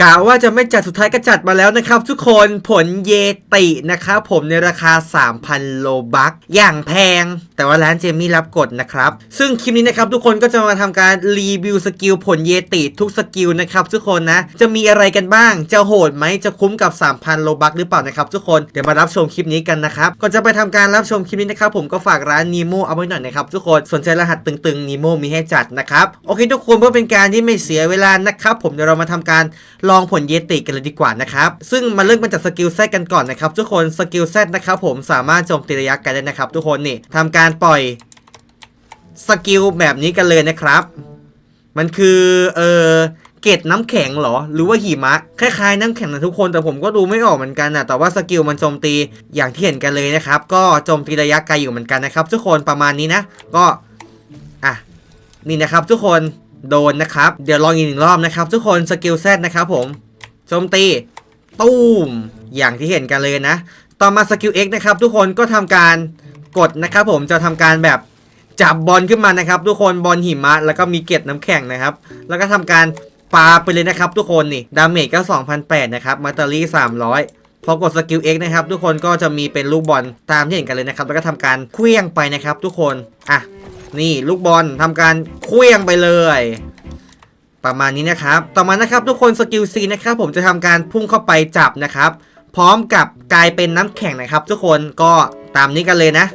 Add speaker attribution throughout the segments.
Speaker 1: กะว่าจะไม่จัดสุดท้ายก็จัดมาแล้วนะครับ ทุกคนผลเยตินะครับผมในราคา 3,000 โลบักอย่างแพง แต่ว่าร้านเจมี่รับกดนะครับ ซึ่งคลิปนี้นะครับทุกคนก็จะมาทำการรีวิวสกิลผลเยติทุกสกิลนะครับทุกคนนะ จะมีอะไรกันบ้าง จะโหดไหมจะคุ้มกับ 3,000 โลบัคหรือเปล่านะครับทุกคน เดี๋ยวมารับชมคลิปนี้กันนะครับ ก่อนจะไปทำการรับชมคลิปนี้นะครับผมก็ฝากร้านนีโมเอาไว้หน่อยนะครับทุกคน สนใจรหัสตึงๆนีโมมีให้จัดนะครับโอเคทุกคนเพื่อเป็นการที่ไม่เสียเวลานะครับผมเดี๋ยวเรามาทำการลองผลเยติกันเลยดีกว่านะครับซึ่งมาเริ่มกันจากสกิลแซดกันก่อนนะครับทุกคนสกิลแซดนะครับผมสามารถโจมตีระยะไกลได้นะครับทุกคนนี่ทำการปล่อยสกิลแบบนี้กันเลยนะครับ มันคือเออเกตน้ำแข็งเหรอ หรือว่าหิมะ คล้ายๆน้ำแข็งนะทุกคน แต่ผมก็ดูไม่ออกเหมือนกันนะแต่ว่าสกิลมันโจมตีอย่างที่เห็นกันเลยนะครับ ก็โจมตีระยะไกลอยู่เหมือนกันนะครับ ทุกคนประมาณนี้นะ ก็อะนี่นะครับ ทุกคนโดนนะครับ เดี๋ยวลองอีกหนึ่งรอบนะครับ ทุกคนสกิลแซดนะครับผมโจมตีตู้มอย่างที่เห็นกันเลยนะ ต่อมาสกิล X นะครับ ทุกคนก็ทำการ กดนะครับผมจะทำการแบบจับบอลขึ้นมานะครับ ทุกคนบอลหิมะแล้วก็มีเกล็ดน้ำแข็งนะครับ แล้วก็ทำการปาไปเลยนะครับ ทุกคนนี่ดาเมจก็2,008นะครับมาตารี่300 พอกดสกิล X นะครับ ทุกคนก็จะมีเป็นลูกบอลตามที่เห็นกันเลยนะครับ แล้วก็ทำการเคลี้ยงไปนะครับ ทุกคนอะนี่ลูกบอลทำการเคลี้ยงไปเลยประมาณนี้นะครับ ต่อมานะครับทุกคนสกิล C นะครับผมจะทำการพุ่งเข้าไปจับนะครับ พร้อมกับกลายเป็นน้ำแข็งนะครับ ทุกคนก็ตามนี้กันเลยนะ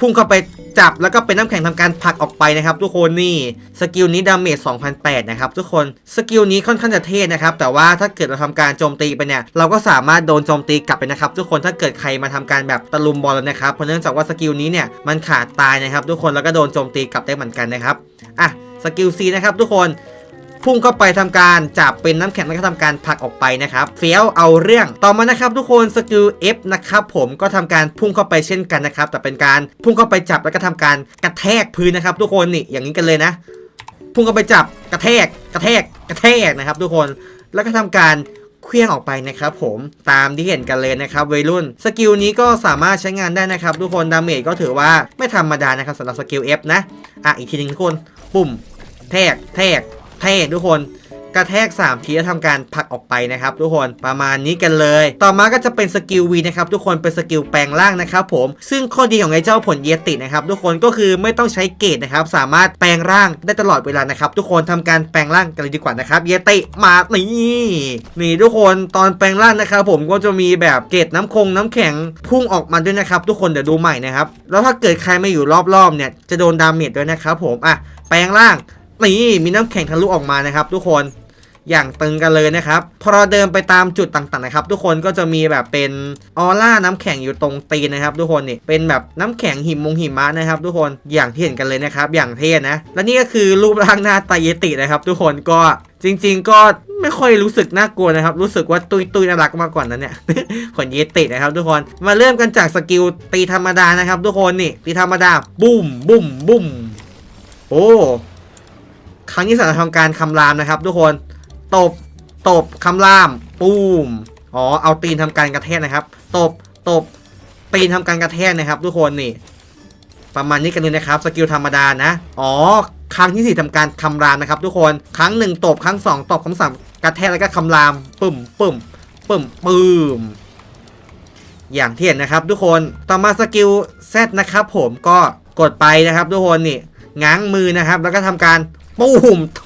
Speaker 1: พุ่งเข้าไปจับแล้วก็เป็นน้ำแข็งทำการผลักออกไปนะครับ ทุกคนนี่สกิลนี้ดาเมจ2008นะครับทุกคนสกิลนี้ค่อนข้างจะเท่นะครับแต่ว่าถ้าเกิดเราทำการโจมตีไปเนี่ยเราก็สามารถโดนโจมตีกลับไปนะครับ ทุกคนถ้าเกิดใครมาทำการแบบตะลุมบอลแล้วนะครับเพราะเนื่องจากว่าสกิลนี้เนี่ยมันขาดตายนะครับ ทุกคนแล้วก็โดนโจมตีกลับได้เหมือนกันนะครับอะสกิล C นะครับทุกคน พุ่งเข้าไปทำการจับเป็นน้ำแข็งแล้วก็ทำการผลักออกไปนะครับเฟี้ยวเอาเรื่องต่อมานะครับทุกคนสกิล F นะครับผมก็ทำการพุ่งเข้าไปเช่นกันนะครับแต่เป็นการพุ่งเข้าไปจับแล้วก็ทำการกระแทกพื้นนะครับ ทุกคนนี่อย่างนี้กันเลยนะ พุ่งเข้าไปจับกระแทกกระแทกกระแทกนะครับ ทุกคนแล้วก็ทำการเคลื่องออกไปนะครับผมตามที่เห็นกันเลยนะครับวัยรุ่นสกิลนี้ก็สามารถใช้งานได้นะครับ ทุกคนดาเมจก็ถือว่าไม่ธรรมดานะครับสำหรับสกิล F นะอะอีกทีหนึ่งทุกคนปุ่มแทกแทก แทกทุกคนกระแทก 3 ทีแล้วทำการผลักออกไปนะครับ ทุกคนประมาณนี้กันเลย ต่อมาก็จะเป็นสกิล V นะครับทุกคนเป็นสกิลแปลงร่างนะครับผมซึ่งข้อดีของไอ้เจ้าผลเยตินะครับทุกคนก็คือไม่ต้องใช้เกตนะครับสามารถแปลงร่างได้ตลอดเวลานะครับทุกคนทำการแปลงร่างกันเลยดีกว่านะครับเยติมาหนี่นี่ทุกคนตอนแปลงร่างนะครับผมก็จะมีแบบเกตน้ำคงน้ำแข็งพุ่งออกมาด้วยนะครับทุกคนเดี๋ยวดูใหม่นะครับแล้วถ้าเกิดใครไม่อยู่รอบๆเนี่ยจะโดนดาเมจด้วยนะครับผมอะแปลงร่าง นี่มีน้ำแข็งทะลุออกมานะครับ ทุกคนอย่างตึงกันเลยนะครับ พอเราเดินไปตามจุดต่างๆนะครับ ทุกคนก็จะมีแบบเป็นออร่าน้ำแข็งอยู่ตรงตีนนะครับ ทุกคนนี่เป็นแบบน้ำแข็งหิมมงหิมะนะครับ ทุกคนอย่างที่เห็นกันเลยนะครับ อย่างเท่นะ และนี่ก็คือรูปร่างหน้าตาเยตินะครับ ทุกคนก็จริง ๆ ก็ไม่ค่อยรู้สึกน่ากลัวนะครับ รู้สึกว่าตุยตุยน่ารักมากกว่านั้นเนี่ยผลเยตินะครับ ทุกคนมาเริ่มกันจากสกิลตีธรรมดานะครับ ทุกคนนี่ตีธรรมดาบุ้มบุ้มบุ้มโอ้ ครั้งที่สามทำการคำรามนะครับทุกคนตบตบคำรามปูมอ๋อเอาตีนทำการกระแทกนะครับ ตบตบตีนทำการกระแทกนะครับ ทุกคนนี่ ประมาณนี้กันเลยนะครับ สกิลธรรมดานะอ๋อครั้งที่สี่ทำการคำรามนะครับ ทุกคนครั้งหนึ่งตบครั้งสองตบครั้งสามกระแทกแล้วก็คำรามปึ่มปึ่มปึ่มปึ่มอย่างที่เห็นนะครับ ทุกคนต่อมาสกิล Z นะครับผมก็กดไปนะครับ ทุกคนนี่ง้างมือนะครับ แล้วก็ทำการ ปุ้มโถ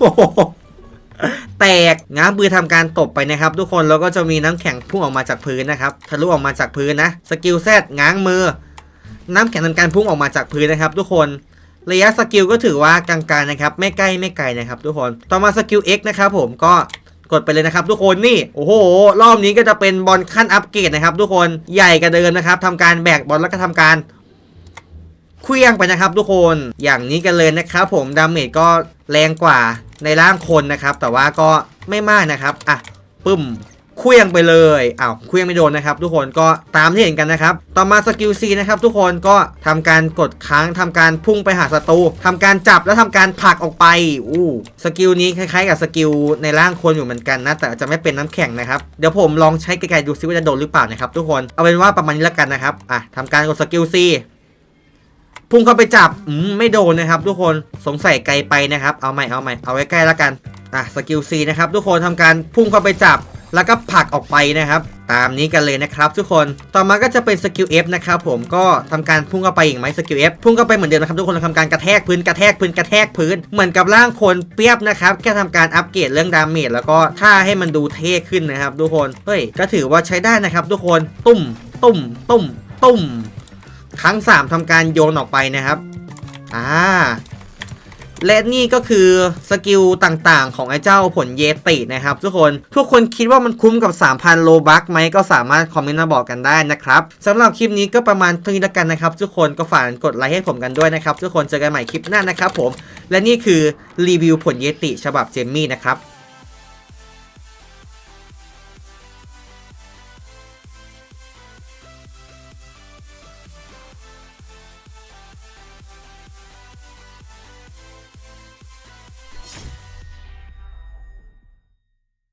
Speaker 1: แตกง้างมือทำการตบไปนะครับ ทุกคนแล้วก็จะมีน้ำแข็งพุ่งออกมาจากพื้นนะครับทะลุออกมาจากพื้นนะสกิลแซดง้างมือ น้ำแข็งทำการพุ่งออกมาจากพื้นนะครับ ทุกคนระยะสกิลก็ถือว่ากลางๆนะครับไม่ใกล้ไม่ไกลนะครับ ทุกคนต่อมาสกิล X นะครับผมก็กดไปเลยนะครับ ทุกคนนี่โอ้โห รอบนี้ก็จะเป็นบอลขั้นอัปเกรดนะครับ ทุกคนใหญ่กว่าเดิมนะครับทำการแบกบอลแล้วก็ทำการ เคลี้ยงไปนะครับทุกคนอย่างนี้กันเลยนะครับผมดาเมจก็แรงกว่าในร่างคนนะครับ แต่ว่าก็ไม่มากนะครับอะปึ้มเคลี้ยงไปเลยอ้าวเคลี้ยงไม่โดนนะครับ ทุกคนก็ตามที่เห็นกันนะครับ ต่อมาสกิลซีนะครับ ทุกคนก็ทำการกดค้างทำการพุ่งไปหาศัตรูทำการจับแล้วทำการผลักออกไปอู้สกิลนี้คล้ายๆ กับสกิลในร่างคนอยู่เหมือนกันนะแต่จจะไม่เป็นน้ำแข็งนะครับเดี๋ยวผมลองใช้ไกลๆดูซิว่าจะโดนหรือเปล่านะครับ ทุกคนเอาเป็นว่าประมาณนี้แล้วกันนะครับอะทำการกดสกิลซี พุ่งเข้าไปจับอืมไม่โดนนะครับ ทุกคนสงสัยไกลไปนะครับ เอาใหม่เอาใหม่เอาไว้ใกล้แล้วกันอะสกิล C นะครับทุกคนทำการพุ่งเข้าไปจับแล้วก็ผลักออกไปนะครับ ตามนี้กันเลยนะครับ ทุกคนต่อมาก็จะเป็นสกิล F นะครับผมก็ทำการพุ่งเข้าไปอีกไหมสกิล F พุ่งเข้าไปเหมือนเดิมนะครับทุกคนเราทำการกระแทกพื้นกระแทกพื้นกระแทกพื้นเหมือนกับร่างคนเปียบนะครับแค่ทำการอัปเกรดเรื่องดาเมจแล้วก็ท่าให้มันดูเท่ขึ้นนะครับ ทุกคนเฮ้ยก็ถือว่าใช้ได้นะครับ ทุกคนตุ่มตุ่มตุ่มตุ่ม ครั้ง 3ทำการโยนออกไปนะครับ อ่า และนี่ก็คือสกิลต่างๆ ของไอ้เจ้าผลเยตินะครับ ทุกคน ทุกคนคิดว่ามันคุ้มกับ 3,000 โลบัคไหมก็สามารถคอมเมนต์มาบอกกันได้นะครับสำหรับคลิปนี้ก็ประมาณเท่านี้แล้วกันนะครับ ทุกคนก็ฝากกดไลค์ให้ผมกันด้วยนะครับ ทุกคนเจอกันใหม่คลิปหน้านะครับผม และนี่คือรีวิวผลเยติฉบับเจมมี่นะครับ